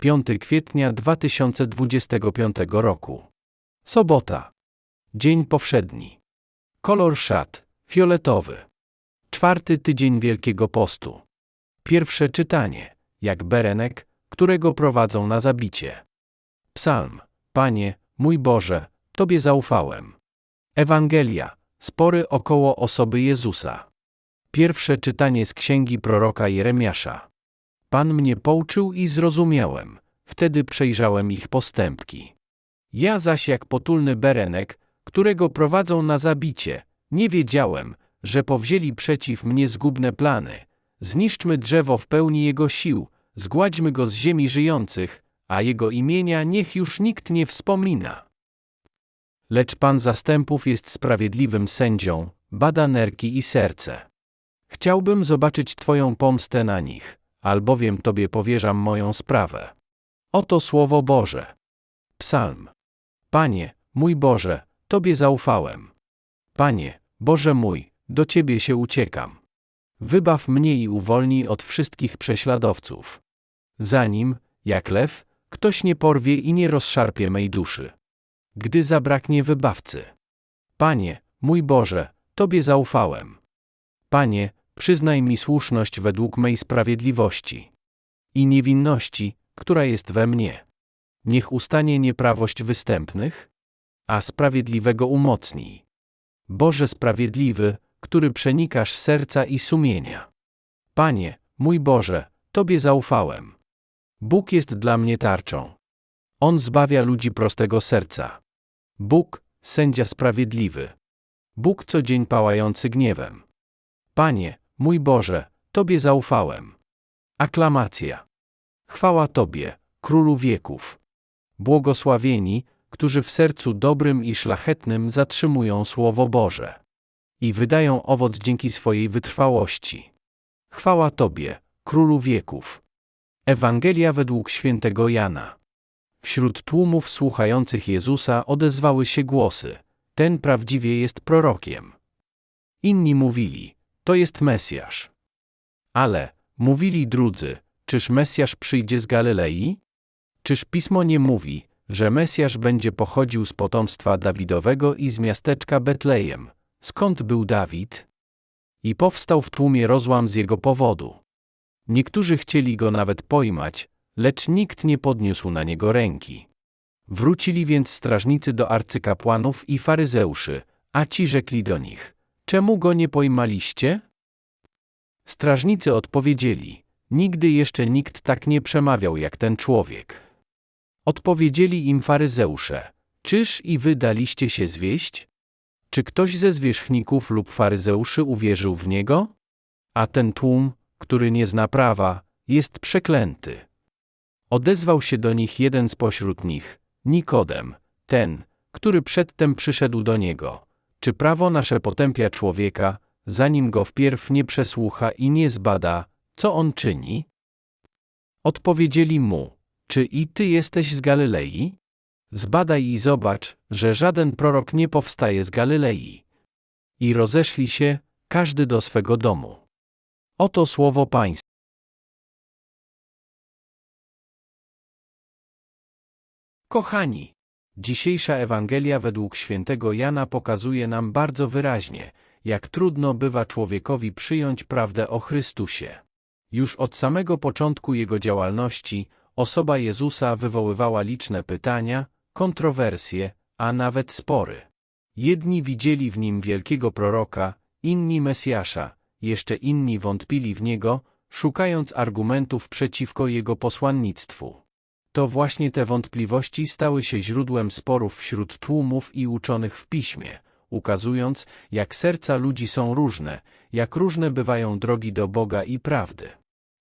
5 kwietnia 2025 roku. Sobota. Dzień powszedni. Kolor szat fioletowy. Czwarty tydzień Wielkiego Postu. Pierwsze czytanie, jak berenek, którego prowadzą na zabicie. Psalm. Panie, mój Boże, Tobie zaufałem. Ewangelia. Spory około osoby Jezusa. Pierwsze czytanie z księgi proroka Jeremiasza. Pan mnie pouczył i zrozumiałem, wtedy przejrzałem ich postępki. Ja zaś jak potulny berenek, którego prowadzą na zabicie, nie wiedziałem, że powzięli przeciw mnie zgubne plany. Zniszczmy drzewo w pełni jego sił, zgładźmy go z ziemi żyjących, a jego imienia niech już nikt nie wspomina. Lecz Pan zastępów jest sprawiedliwym sędzią, bada nerki i serce. Chciałbym zobaczyć Twoją pomstę na nich, albowiem Tobie powierzam moją sprawę. Oto słowo Boże. Psalm. Panie, mój Boże, Tobie zaufałem. Panie, Boże mój, do Ciebie się uciekam. Wybaw mnie i uwolnij od wszystkich prześladowców. Zanim, jak lew, ktoś nie porwie i nie rozszarpie mej duszy. Gdy zabraknie wybawcy. Panie, mój Boże, Tobie zaufałem. Panie, przyznaj mi słuszność według mej sprawiedliwości i niewinności, która jest we mnie. Niech ustanie nieprawość występnych, a sprawiedliwego umocnij. Boże sprawiedliwy, który przenikasz serca i sumienia. Panie, mój Boże, Tobie zaufałem. Bóg jest dla mnie tarczą. On zbawia ludzi prostego serca. Bóg, sędzia sprawiedliwy. Bóg co dzień pałający gniewem. Panie, mój Boże, Tobie zaufałem. Aklamacja. Chwała Tobie, Królu wieków. Błogosławieni, którzy w sercu dobrym i szlachetnym zatrzymują Słowo Boże i wydają owoc dzięki swojej wytrwałości. Chwała Tobie, Królu wieków. Ewangelia według świętego Jana. Wśród tłumów słuchających Jezusa odezwały się głosy: Ten prawdziwie jest prorokiem. Inni mówili: To jest Mesjasz. Ale, mówili drudzy: Czyż Mesjasz przyjdzie z Galilei? Czyż pismo nie mówi, że Mesjasz będzie pochodził z potomstwa Dawidowego i z miasteczka Betlejem, skąd był Dawid? I powstał w tłumie rozłam z jego powodu. Niektórzy chcieli go nawet pojmać, lecz nikt nie podniósł na niego ręki. Wrócili więc strażnicy do arcykapłanów i faryzeuszy, a ci rzekli do nich: Czemu go nie pojmaliście? Strażnicy odpowiedzieli: Nigdy jeszcze nikt tak nie przemawiał jak ten człowiek. Odpowiedzieli im faryzeusze: Czyż i wy daliście się zwieść? Czy ktoś ze zwierzchników lub faryzeuszy uwierzył w niego? A ten tłum, który nie zna prawa, jest przeklęty. Odezwał się do nich jeden spośród nich, Nikodem, ten, który przedtem przyszedł do niego. Czy prawo nasze potępia człowieka, zanim go wpierw nie przesłucha i nie zbada, co on czyni? Odpowiedzieli mu: Czy i ty jesteś z Galilei? Zbadaj i zobacz, że żaden prorok nie powstaje z Galilei. I rozeszli się, każdy do swego domu. Oto słowo Pańskie. Kochani, dzisiejsza Ewangelia według świętego Jana pokazuje nam bardzo wyraźnie, jak trudno bywa człowiekowi przyjąć prawdę o Chrystusie. Już od samego początku jego działalności, osoba Jezusa wywoływała liczne pytania, kontrowersje, a nawet spory. Jedni widzieli w nim wielkiego proroka, inni Mesjasza, jeszcze inni wątpili w niego, szukając argumentów przeciwko jego posłannictwu. To właśnie te wątpliwości stały się źródłem sporów wśród tłumów i uczonych w piśmie, ukazując, jak serca ludzi są różne, jak różne bywają drogi do Boga i prawdy.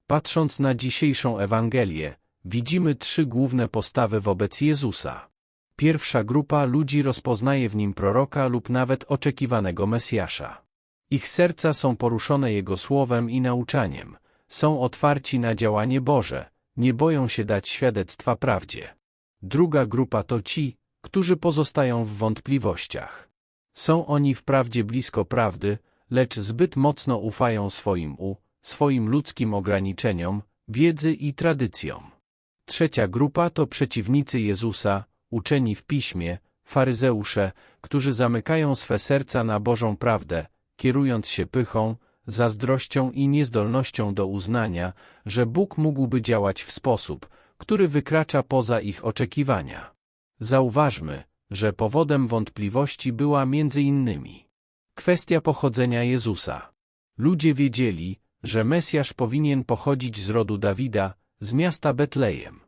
Patrząc na dzisiejszą Ewangelię, widzimy trzy główne postawy wobec Jezusa. Pierwsza grupa ludzi rozpoznaje w nim proroka lub nawet oczekiwanego Mesjasza. Ich serca są poruszone Jego słowem i nauczaniem, są otwarci na działanie Boże, nie boją się dać świadectwa prawdzie. Druga grupa to ci, którzy pozostają w wątpliwościach. Są oni wprawdzie blisko prawdy, lecz zbyt mocno ufają swoim u, swoim ludzkim ograniczeniom, wiedzy i tradycjom. Trzecia grupa to przeciwnicy Jezusa, uczeni w piśmie, faryzeusze, którzy zamykają swe serca na Bożą prawdę, kierując się pychą, zazdrością i niezdolnością do uznania, że Bóg mógłby działać w sposób, który wykracza poza ich oczekiwania. Zauważmy, że powodem wątpliwości była między innymi kwestia pochodzenia Jezusa. Ludzie wiedzieli, że Mesjasz powinien pochodzić z rodu Dawida, z miasta Betlejem.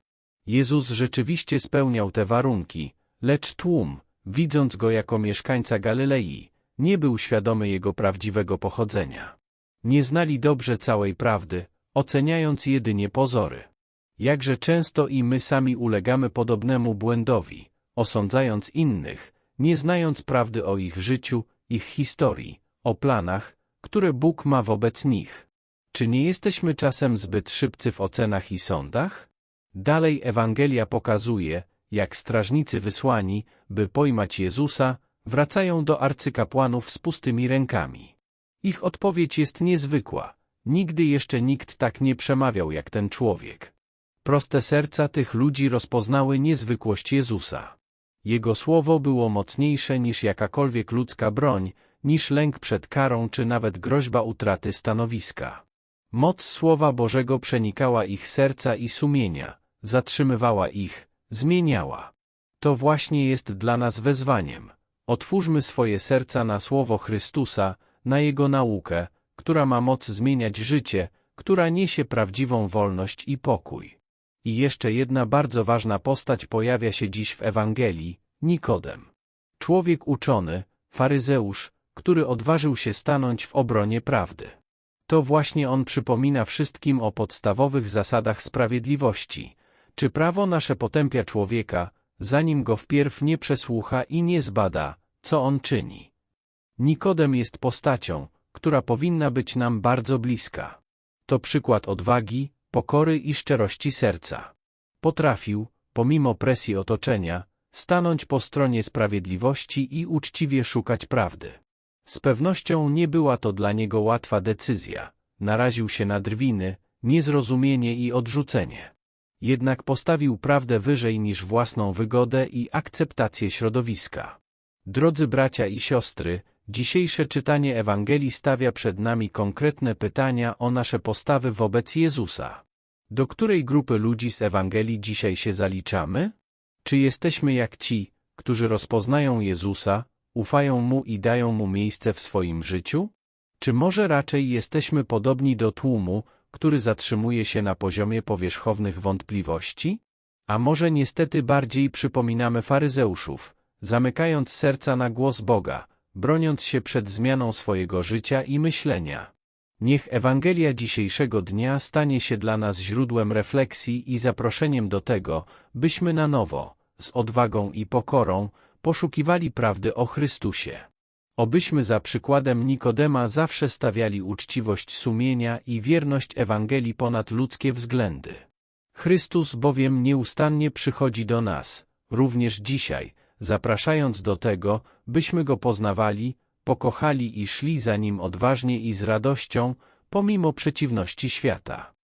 Jezus rzeczywiście spełniał te warunki, lecz tłum, widząc go jako mieszkańca Galilei, nie był świadomy jego prawdziwego pochodzenia. Nie znali dobrze całej prawdy, oceniając jedynie pozory. Jakże często i my sami ulegamy podobnemu błędowi, osądzając innych, nie znając prawdy o ich życiu, ich historii, o planach, które Bóg ma wobec nich. Czy nie jesteśmy czasem zbyt szybcy w ocenach i sądach? Dalej Ewangelia pokazuje, jak strażnicy wysłani, by pojmać Jezusa, wracają do arcykapłanów z pustymi rękami. Ich odpowiedź jest niezwykła. Nigdy jeszcze nikt tak nie przemawiał jak ten człowiek. Proste serca tych ludzi rozpoznały niezwykłość Jezusa. Jego słowo było mocniejsze niż jakakolwiek ludzka broń, niż lęk przed karą czy nawet groźba utraty stanowiska. Moc Słowa Bożego przenikała ich serca i sumienia, zatrzymywała ich, zmieniała. To właśnie jest dla nas wezwaniem. Otwórzmy swoje serca na Słowo Chrystusa, na Jego naukę, która ma moc zmieniać życie, która niesie prawdziwą wolność i pokój. I jeszcze jedna bardzo ważna postać pojawia się dziś w Ewangelii, Nikodem. Człowiek uczony, faryzeusz, który odważył się stanąć w obronie prawdy. To właśnie on przypomina wszystkim o podstawowych zasadach sprawiedliwości. Czy prawo nasze potępia człowieka, zanim go wpierw nie przesłucha i nie zbada, co on czyni? Nikodem jest postacią, która powinna być nam bardzo bliska. To przykład odwagi, pokory i szczerości serca. Potrafił, pomimo presji otoczenia, stanąć po stronie sprawiedliwości i uczciwie szukać prawdy. Z pewnością nie była to dla niego łatwa decyzja. Naraził się na drwiny, niezrozumienie i odrzucenie. Jednak postawił prawdę wyżej niż własną wygodę i akceptację środowiska. Drodzy bracia i siostry, dzisiejsze czytanie Ewangelii stawia przed nami konkretne pytania o nasze postawy wobec Jezusa. Do której grupy ludzi z Ewangelii dzisiaj się zaliczamy? Czy jesteśmy jak ci, którzy rozpoznają Jezusa, ufają Mu i dają Mu miejsce w swoim życiu? Czy może raczej jesteśmy podobni do tłumu, który zatrzymuje się na poziomie powierzchownych wątpliwości? A może niestety bardziej przypominamy faryzeuszów, zamykając serca na głos Boga, broniąc się przed zmianą swojego życia i myślenia. Niech Ewangelia dzisiejszego dnia stanie się dla nas źródłem refleksji i zaproszeniem do tego, byśmy na nowo, z odwagą i pokorą, poszukiwali prawdy o Chrystusie. Obyśmy za przykładem Nikodema zawsze stawiali uczciwość sumienia i wierność Ewangelii ponad ludzkie względy. Chrystus bowiem nieustannie przychodzi do nas, również dzisiaj, zapraszając do tego, byśmy Go poznawali, pokochali i szli za Nim odważnie i z radością, pomimo przeciwności świata.